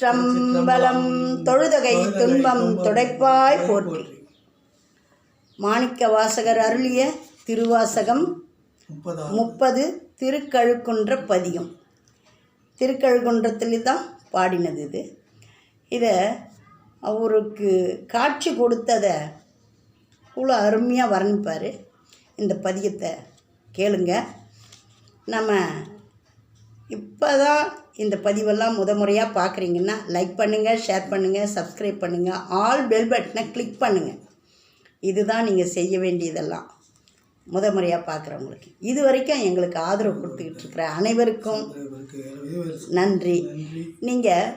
திருச்சிற்றம்பலம் தொழுதொகை துன்பம் துடைப்பாய் போற்றி. மாணிக்க வாசகர் அருளிய திருவாசகம் முப்பது திருக்கழுக்குன்ற பதிகம். திருக்கழுக்குன்றத்தில் தான் பாடினது இது. இதை அவருக்கு காட்சி கொடுத்ததை இவ்வளோ அருமையாக வர்ணிப்பார். இந்த பதிகத்தை கேளுங்க. நம்ம இப்போ தான் இந்த பதிவெல்லாம் முத முறையாக பார்க்குறீங்கன்னா லைக் பண்ணுங்கள் ஷேர் பண்ணுங்கள் சப்ஸ்கிரைப் பண்ணுங்கள் ஆல் பெல் பட்டனை கிளிக் பண்ணுங்கள் இதுதான் நீங்கள் செய்ய வேண்டியதெல்லாம். முத முறையாக பார்க்குறவங்களுக்கு இது வரைக்கும் எங்களுக்கு ஆதரவு கொடுத்துக்கிட்டு இருக்கிற அனைவருக்கும் நன்றி. நீங்கள்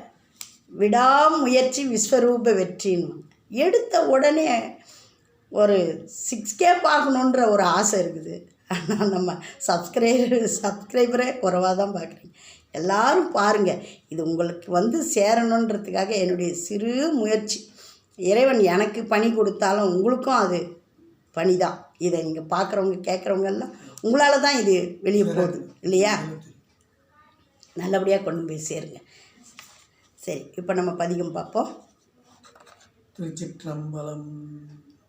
விடாமுயற்சி விஸ்வரூப வெற்றின்னு எடுத்த உடனே ஒரு சிக்ஸ் கே பார்க்கணுன்ற ஒரு ஆசை இருக்குது. ஆனால் நம்ம சப்ஸ்கிரைபர் சப்ஸ்கிரைபரே குறைவாக தான் பார்க்குறீங்க எல்லாரும் பாருங்கள் இது உங்களுக்கு வந்து சேரணுன்றதுக்காக என்னுடைய சிறு முயற்சி. இறைவன் எனக்கு பணி கொடுத்தாலும் உங்களுக்கும் அது பணி தான் இதை நீங்கள் பார்க்குறவங்க கேட்குறவங்க எல்லாம் உங்களால் தான் இது வெளியே போகுது இல்லையா? நல்லபடியாக கொண்டு போய் சேருங்க. சரி இப்போ நம்ம பதிகம் பார்ப்போம். திருச்சிற்றம்பலம்.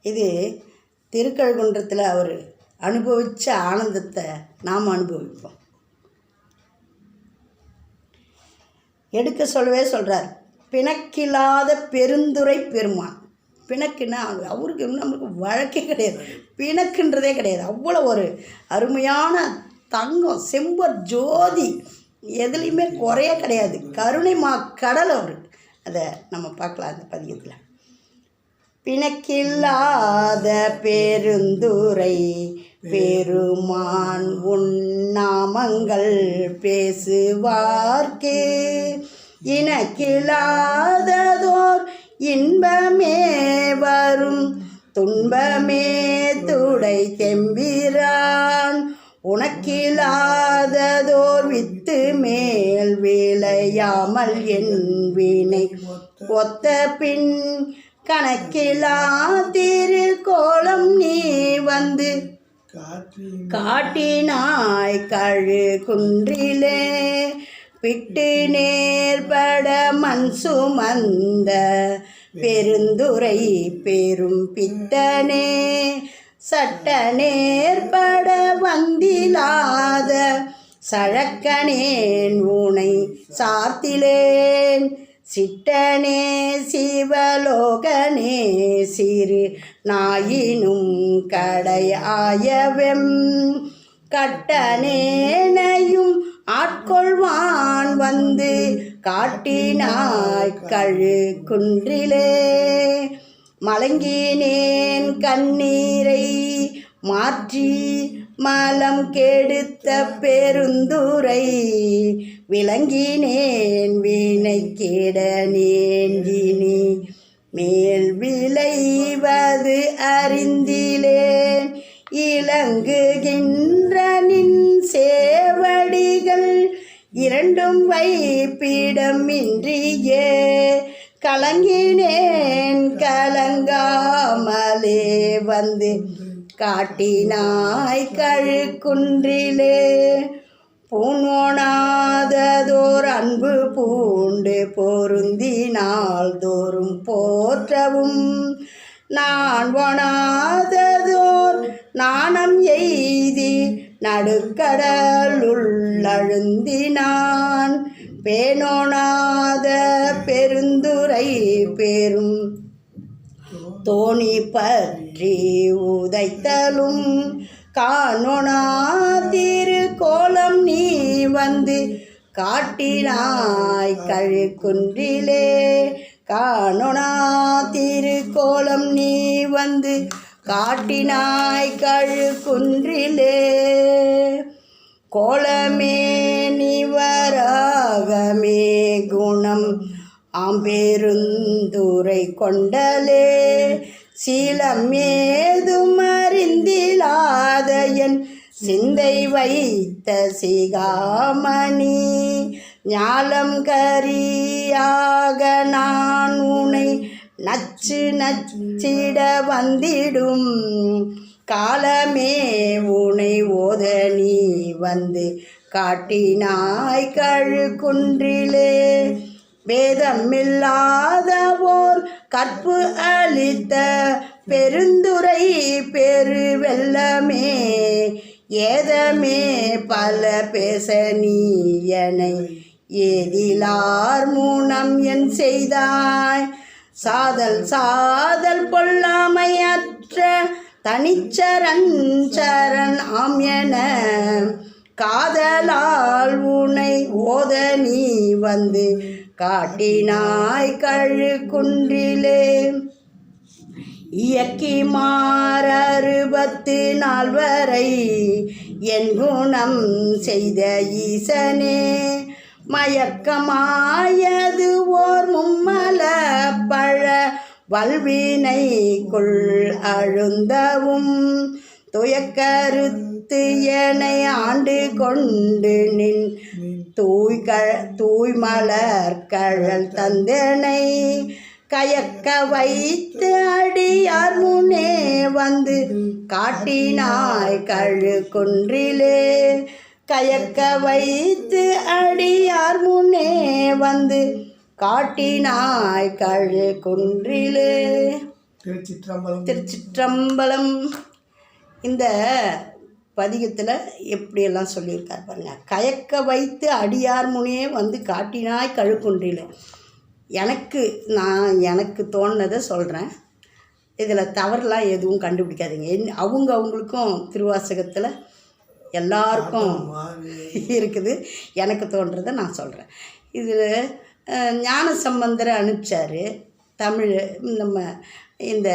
இது திருக்கழுகுன்றத்தில் அவர் அனுபவித்த ஆனந்தத்தை நாம் அனுபவிப்போம். எடுக்க சொல்லவே சொல்கிறார் பிணக்கில்லாத பெருந்துரை பெருமான். பிணக்குன்னா அவருக்கு நம்மளுக்கு வழக்கே கிடையாது. பிணக்குன்றதே கிடையாது. அவ்வளோ ஒரு அருமையான தங்கம் செம்பர் ஜோதி. எதுலேயுமே குறைய கிடையாது. கருணை மா கடல் அவர். அதை நம்ம பார்க்கலாம் அந்த பதிகத்தில். பிணக்கில்லாத பெருந்துரை பெருமான் உன்னாமங்கள் பேசுவார்க்கே. இனக்கிலாததோர் இன்பமே வரும். துன்பமே துடை தெம்பிரான் உனக்கிலாததோர் வித்து மேல் விளையாமல் என் வினை ஒத்த பின் கணக்கிலா திருக்கோலம் நீ வந்து காட்டினாய் கழு குன்றிலே பிட்டு நேர்பட மண் சுமந்த பெருந்துரை பெரும் பித்தனே சட்ட நேர்பட வந்திலாத சழக்கனேன் உனை சார்த்திலேன். சிட்டனே சிவலோகனே சிறு நாயினும் கடையாயவெம் கட்டனேனையும் ஆட்கொள்வான் வந்து காட்டினாய் கழு குன்றிலே மலங்கினேன் கண்ணீரை மாற்றி மலம் கெடுத்த பெருந்துரை விளங்கினேன் வீணை கேடனேன் மேல் விளைவது அறிந்திலேன். இலங்குகின்ற நின் சேவடிகள் இரண்டும் வைப்பிடமின்றியே. கலங்கினேன் கலங்காமலே வந்து காட்டினாய் கழுக்குன்றிலே. பூணோனாததோர் அன்பு பூண்டு பொருந்தினால் தோறும் போற்றவும். நான் ஒணாததோர் நாணம் எய்தி நடுக்கடலுள்ளழுந்தினான் பேணோனாத பெருந்துரை பெரும் தோணி பற்றி உதைத்தலும். காணோனா நீ வந்து காட்டினாய் கழுக்குன்றிலே. காணோனா திருக்கோலம் நீ வந்து காட்டினாய் கழுக்குன்றிலே. கோலமே நிவராகமே குணம் ஆம்பெருந்துரை கொண்டலே. சீலம் ஏதும் அறிந்திலாத என் சிந்தை வைத்த சிகாமணி ஞாலம் கரியாக நான் உனை நச்சு நச்சிட வந்திடும். காலமே உனை ஓத நீ வந்து காட்டினாய் கழு குன்றிலே ஓர் கற்பு அளித்த பெருந்துரை பெருவெல்லமே ஏதமே பல பேச நீயனை ஏதிலார் மூனம் என் செய்தாய். சாதல் சாதல் பொல்லாமையற்ற தனிச்சரன் சரண் ஆம் என காதலால் உனை ஓத நீ வந்து காட்டினாய் கழு குன்றிலே இயக்கி மாறறுபத்து நாள் வரை என் குணம் செய்த ஈசனே. மயக்கமாயது ஓர் மும்மல பழ வல்வினை கொள் அழுந்தவும் துயக்கருத்து எனை ஆண்டு கொண்டு நின் தூய் க தூய்மலர் கழல் தந்தனை. கயக்க வைத்து அடியார் முனே வந்து காட்டினாய் கழு குன்றிலே. கயக்க வைத்து அடியார் முனே வந்து காட்டினாய் கழு குன்றிலே. திருச்சிற்றம்பலம். திருச்சிற்றம்பலம். இந்த பதிகத்தில் எப்படியெல்லாம் சொல்லியிருக்கார் பாருங்க. கயக்க வைத்து அடியார் முனே வந்து காட்டினாய் கழுக்குன்றில் எனக்கு நான் எனக்கு தோணுனதை சொல்கிறேன் இதில் தவறுலாம் எதுவும் கண்டுபிடிக்காதீங்க. என் அவங்க அவங்களுக்கும் திருவாசகத்தில் எல்லாருக்கும் இருக்குது. எனக்கு தோன்றதை நான் சொல்கிறேன் இதில் ஞான சம்பந்தரை அனுப்பிச்சார். தமிழ் நம்ம இந்த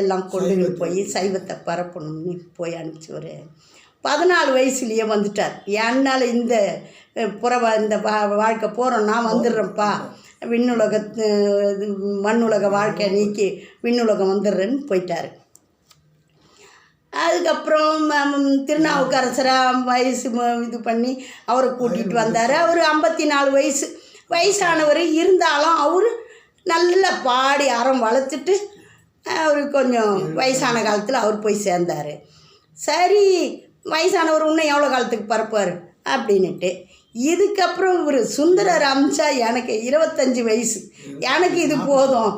எல்லாம் கொண்டு போய் சைவத்தை பரப்பணும்னு போய் அனுப்பிச்சவர். பதினாலு வயசுலேயே வந்துட்டார். என்னால் இந்த புற இந்த வா வாழ்க்கை போகிறோம் நான் வந்துடுறேன்ப்பா. விண்ணுலக மண்ணுலக வாழ்க்கையை நீக்கி விண்ணுலகம் வந்துடுறேன்னு போயிட்டார். அதுக்கப்புறம் திருநாவுக்கரசராக வயசு இது பண்ணி அவரை கூட்டிகிட்டு வந்தார். அவர் ஐம்பத்தி நாலு வயசு. வயசானவர் இருந்தாலும் அவர் நல்லா பாடி அறம் வளர்த்துட்டு அவர் கொஞ்சம் வயசான காலத்தில் அவர் போய் சேர்ந்தார். சரி வயசானவர் இன்னும் எவ்வளோ காலத்துக்கு பிறப்பார்? அப்படின்னுட்டு இதுக்கப்புறம் இவர் சுந்தரர் அமிச்சா எனக்கு இருபத்தஞ்சி வயசு. எனக்கு இது போதும்.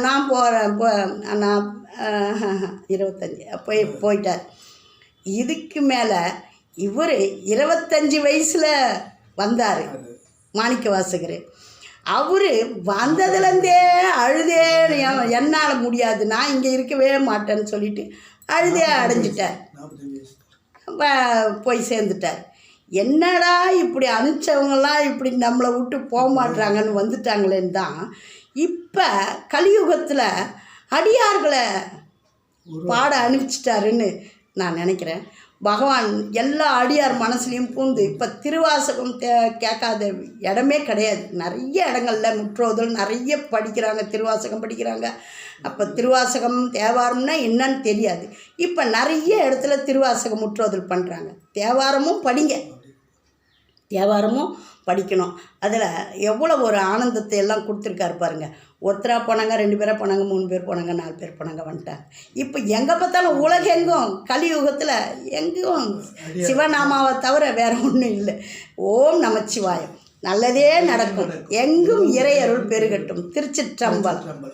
நான் போகிறேன் போ நான் இருபத்தஞ்சி. போய் போயிட்டார். இதுக்கு மேலே இவர் இருபத்தஞ்சி வயசில் வந்தார் மாணிக்க வாசகர் அவர் வந்ததுலேருந்தே அழுதே என்- என்னால் முடியாது. நான் இங்கே இருக்கவே மாட்டேன்னு சொல்லிட்டு அழுதே அடைஞ்சிட்டார். போய் சேர்ந்துட்டார். என்னடா இப்படி அனுப்பிச்சவங்களாம் இப்படி நம்மளை விட்டு போக மாட்றாங்கன்னு வந்துட்டாங்களேன்னு தான் இப்போ கலியுகத்தில் அடியார்களை பாட அனுப்பிச்சிட்டாருன்னு நான் நினைக்கிறேன். பகவான் எல்லா அடியார் மனசுலையும் பூந்து இப்போ திருவாசகம் தே கேட்காத இடமே கிடையாது. நிறைய இடங்கள்ல முற்றோதல் நிறைய படிக்கிறாங்க திருவாசகம் படிக்கிறாங்க. அப்போ திருவாசகம் தேவாரம்னா என்னன்னு தெரியாது. இப்போ நிறைய இடத்துல திருவாசகம் முற்றோதல் பண்ணுறாங்க தேவாரமும் படிங்க. தேவாரமும் படிக்கணும். அதில் எவ்வளோ ஒரு ஆனந்தத்தை எல்லாம் கொடுத்துருக்காரு பாருங்க. ஒருத்தராக போனாங்க ரெண்டு பேராக போனாங்க மூணு பேர் போனாங்க நாலு பேர் போனாங்க வந்துட்டாங்க. இப்போ எங்கே பார்த்தாலும் உலகெங்கும் கலியுகத்தில் எங்கும்? சிவநாமாவை தவிர வேற ஒன்றும் இல்லை. ஓம் நமச்சிவாயம். நல்லதே நடக்கும். எங்கும் இறையருள் பெருகட்டும். திருச்சிற்றம்பலம்.